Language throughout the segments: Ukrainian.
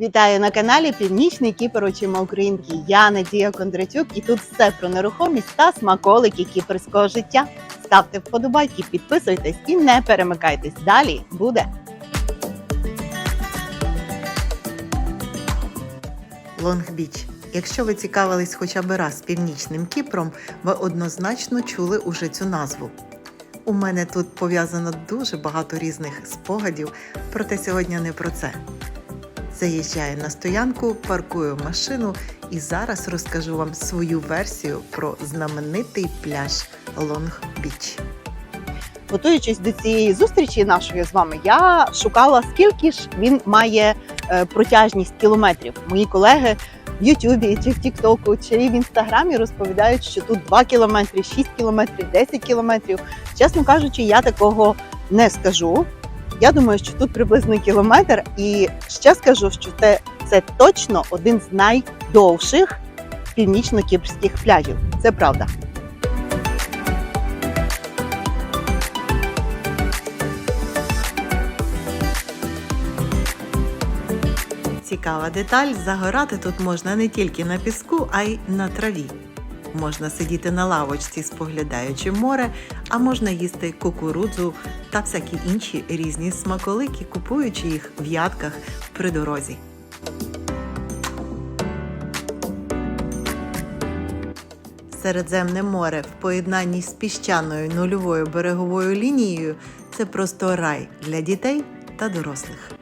Вітаю на каналі Північний Кіпер очима Українки. Я Надія Кондратюк, і тут все про нерухомість та смаколики кіперського життя. Ставте вподобайки, підписуйтесь і не перемикайтесь. Далі буде. Лонг-Біч. Якщо ви цікавились хоча б раз північним Кіпром, ви однозначно чули уже цю назву. У мене тут пов'язано дуже багато різних спогадів, проте сьогодні не про це. Заїжджаю на стоянку, паркую машину і зараз розкажу вам свою версію про знаменитий пляж Лонг-Біч. Готуючись до цієї зустрічі нашої з вами, я шукала, скільки ж він має е, протяжність кілометрів. Мої колеги в Ютубі чи в Тіктоку, чи в Інстаграмі розповідають, що тут 2 кілометри, 6 кілометрів, 10 кілометрів. Чесно кажучи, я такого не скажу. Я думаю, що тут приблизно кілометр, і ще скажу, що це, це точно один з найдовших північно-кіпрських пляжів. Це правда. Цікава деталь: загорати тут можна не тільки на піску, а й на траві. Можна сидіти на лавочці, споглядаючи море, а можна їсти кукурудзу та всякі інші різні смаколики, купуючи їх в ядках при дорозі. Середземне море в поєднанні з піщаною нульовою береговою лінією це просто рай для дітей та дорослих.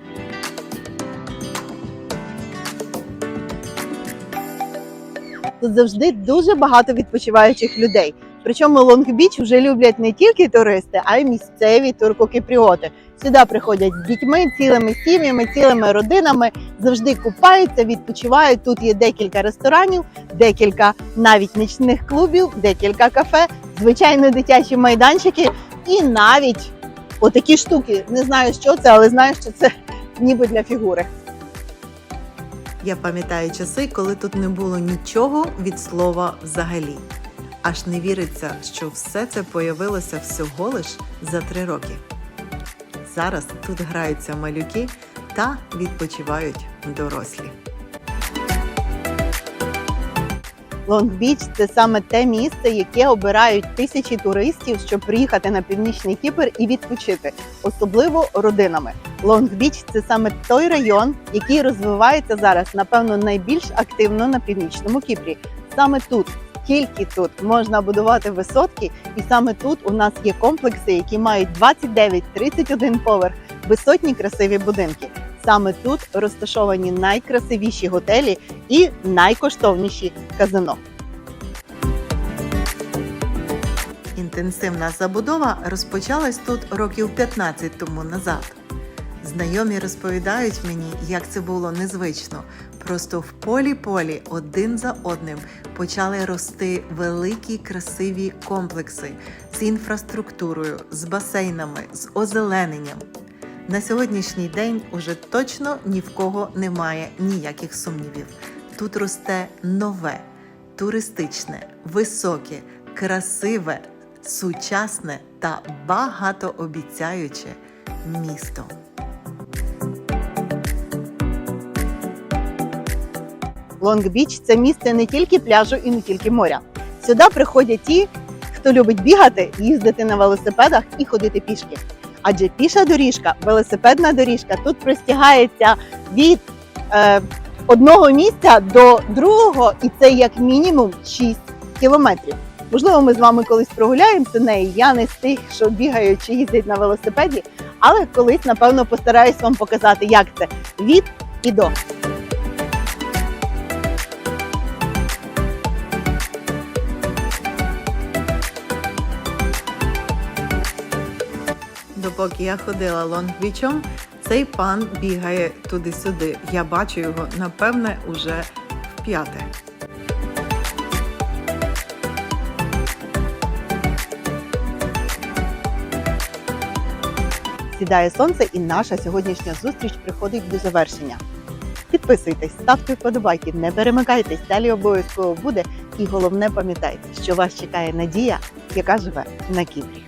Тут завжди дуже багато відпочиваючих людей. Причому Лонг-Біч вже люблять не тільки туристи, а й місцеві туркокіпріоти. Сюди приходять з дітьми, цілими сім'ями, цілими родинами, завжди купаються, відпочивають. Тут є декілька ресторанів, декілька навіть нічних клубів, декілька кафе, звичайно, дитячі майданчики і навіть отакі штуки. Не знаю, що це, але знаю, що це ніби для фігури. Я пам'ятаю часи, коли тут не було нічого від слова взагалі. Аж не віриться, що все це появилося всього лиш за три роки. Зараз тут граються малюки та відпочивають дорослі. Лонг-Біч – це саме те місце, яке обирають тисячі туристів, щоб приїхати на північний Кіпр і відпочити, особливо родинами. Лонг-Біч – це саме той район, який розвивається зараз, напевно, найбільш активно на північному Кіпрі. Саме тут, тільки тут можна будувати висотки, і саме тут у нас є комплекси, які мають 29-31 поверх, висотні красиві будинки. Саме тут розташовані найкрасивіші готелі і найкоштовніші казино. Інтенсивна забудова розпочалась тут років 15 тому назад. Знайомі розповідають мені, як це було незвично. Просто в полі-полі один за одним почали рости великі красиві комплекси з інфраструктурою, з басейнами, з озелененням. На сьогоднішній день уже точно ні в кого немає ніяких сумнівів. Тут росте нове, туристичне, високе, красиве, сучасне та багатообіцяюче місто. Лонг-Біч – це місце не тільки пляжу і не тільки моря. Сюди приходять ті, хто любить бігати, їздити на велосипедах і ходити пішки. Адже піша доріжка, велосипедна доріжка тут простягається від е, одного місця до другого, і це як мінімум 6 кілометрів. Можливо, ми з вами колись прогуляємося нею. Я не з тих, що бігають чи їздять на велосипеді, але колись, напевно, постараюсь вам показати, як це від і до. Допоки я ходила лонгбічом, цей пан бігає туди-сюди. Я бачу його, напевне, уже в п'яте. Сідає сонце, і наша сьогоднішня зустріч приходить до завершення. Підписуйтесь, ставте вподобайки, не перемикайтесь, далі обов'язково буде. І головне пам'ятайте, що вас чекає надія, яка живе на Кіпрі.